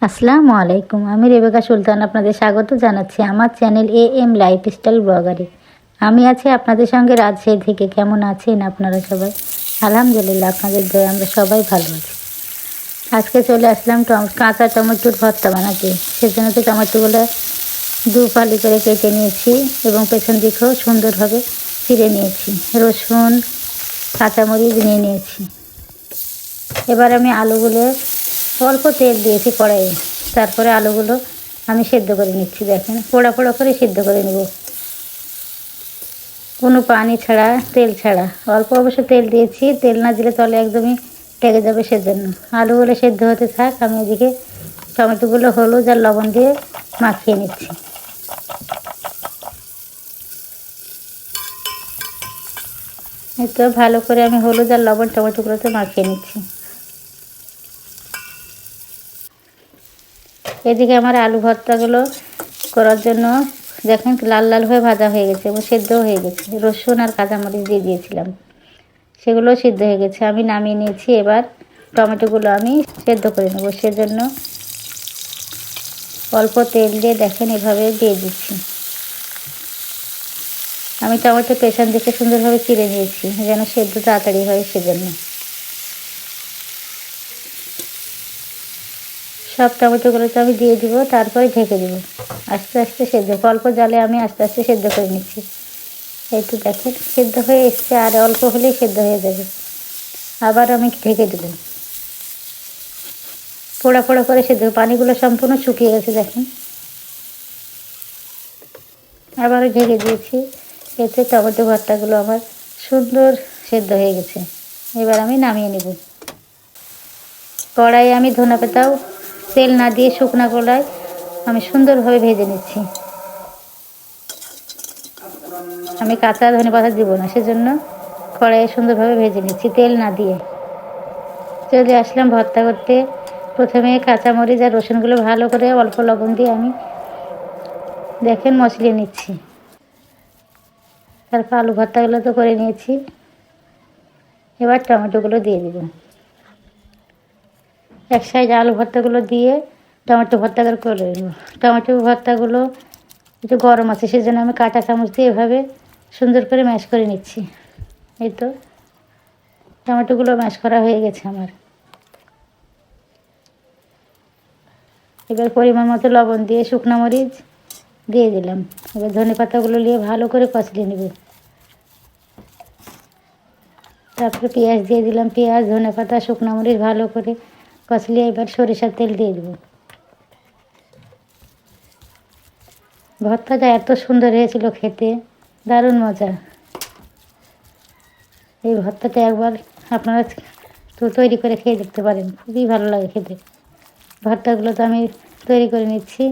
আসসালামু আলাইকুম, আমি রেবেকা সুলতান আপনাদের স্বাগত জানাচ্ছি আমার চ্যানেল এ এম লাইফস্টাইল ব্লগারে। আমি আছি আপনাদের সঙ্গে রাজশাহী থেকে, কেমন আছেন আপনারা সবাই? আলহামদুলিল্লাহ, আপনাদের দয়ে, আমরা সবাই ভালো আছি। আজকে চলে আসলাম টম- কাঁচা টমেটোর ভর্তা বানাতে। সেজন্য তো টমেটোগুলো দু ফালি করে কেটে নিয়েছি এবং পেছন দিকেও সুন্দরভাবে চিড়ে নিয়েছি। রসুন, কাঁচামরিচ নিয়ে নিয়েছি। এবার আমি আলুগুলো অল্প তেল দিয়েছি কড়াইয়ে। তারপরে আলুগুলো আমি সেদ্ধ করে নিচ্ছি, দেখেন। পোড়া পোড়া করে সেদ্ধ করে নেব। কোনো পানি ছাড়া, তেল ছাড়া। অল্প অবশ্য তেল দিয়েছি, তেল না দিলে তলে একদমই লেগে যাবে সেজন্য। আলুগুলো সেদ্ধ হতে থাক, আমি এদিকে টমেটোগুলো হলুদ আর লবণ দিয়ে মাখিয়ে নিচ্ছি। এই তো ভালো করে আমি হলুদ আর লবণ টমেটোগুলোতে মাখিয়ে নিচ্ছি। এদিকে আমার আলু ভর্তাগুলো করার জন্য দেখেন লাল লাল হয়ে ভাজা হয়ে গেছে এবং সেদ্ধও হয়ে গেছে। রসুন আর কাঁচামরিচ দিয়ে দিয়েছিলাম। সেগুলো সিদ্ধ হয়ে গেছে। আমি নামিয়ে নিয়েছি। এবার টমেটোগুলো আমি সেদ্ধ করে নেব। সেজন্য অল্প তেল দিয়ে দেখেন এভাবে দিয়ে দিচ্ছি। আমি টমেটো পেছন দিকে সুন্দরভাবে চিড়ে নিয়েছি, যেন সেদ্ধ তাড়াতাড়ি হয় সেজন্য। সব টমেটোগুলো তো আমি দিয়ে দিব, তারপরে ঢেকে দিব। আস্তে আস্তে সেদ্ধ, অল্প জলে আমি আস্তে আস্তে সেদ্ধ করে নিচ্ছি। এই তো দেখেন, সেদ্ধ হয়ে এসছে, আর অল্প হলেই সেদ্ধ হয়ে যাবে। আবার আমি ঢেকে দেবো। পোড়া পোড়া করে সেদ্ধ, পানিগুলো সম্পূর্ণ শুকিয়ে গেছে, দেখেন। আবারও ঢেকে দিয়েছি, এতে টমেটো ভর্তাগুলো আমার সুন্দর সেদ্ধ হয়ে গেছে। এবার আমি নামিয়ে নেব। কড়াইয়ে আমি ধনে পাতাও তেল না দিয়ে শুকনো কড়াই আমি সুন্দরভাবে ভেজে নিচ্ছি। আমি কাঁচা ধনে পাতা দিব না, সেজন্য কড়াইয়ে সুন্দরভাবে ভেজে নিচ্ছি তেল না দিয়ে। চলে আসলাম ভর্তা করতে। প্রথমে কাঁচামরিচ আর রসুনগুলো ভালো করে অল্প লবণ দিয়ে আমি দেখেন মশলিয়ে নিচ্ছি। তারপর আলু ভর্তাগুলো তো করে নিয়েছি। এবার টমেটোগুলো দিয়ে দিব। এক সাইড আলু ভর্তাগুলো দিয়ে টমেটো ভর্তাগুলো করে টমেটো ভর্তাগুলো একটু গরম আছে, সেজন্য আমি কাঁটা চামচ দিয়ে এভাবে সুন্দর করে ম্যাশ করে নিচ্ছি। এই তো, টমেটোগুলো ম্যাশ করা হয়ে গেছে আমার। এবার পরিমাণ মতো লবণ দিয়ে শুকনো মরিচ দিয়ে দিলাম। এবার ধনে পাতাগুলো নিয়ে ভালো করে কচলিয়ে নেব। তারপরে পেঁয়াজ দিয়ে দিলাম। পেঁয়াজ, ধনে পাতা, শুকনো মরিচ ভালো করে কচলিয়ে এবার সরিষার তেল দিয়ে দেবো। ভর্তাটা এত সুন্দর হয়েছিল খেতে, দারুণ মজা। এই ভর্তাটা একবার আপনারা তো তৈরি করে খেয়ে দেখতে পারেন, খুবই ভালো লাগে খেতে। ভর্তাগুলো তো আমি তৈরি করে নিচ্ছি।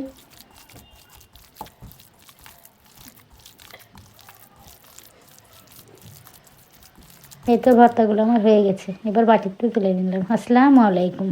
এই তো ভর্তাগুলো আমার হয়ে গেছে। এবার বাটিতে তুলে নিলাম। আসসালামু আলাইকুম।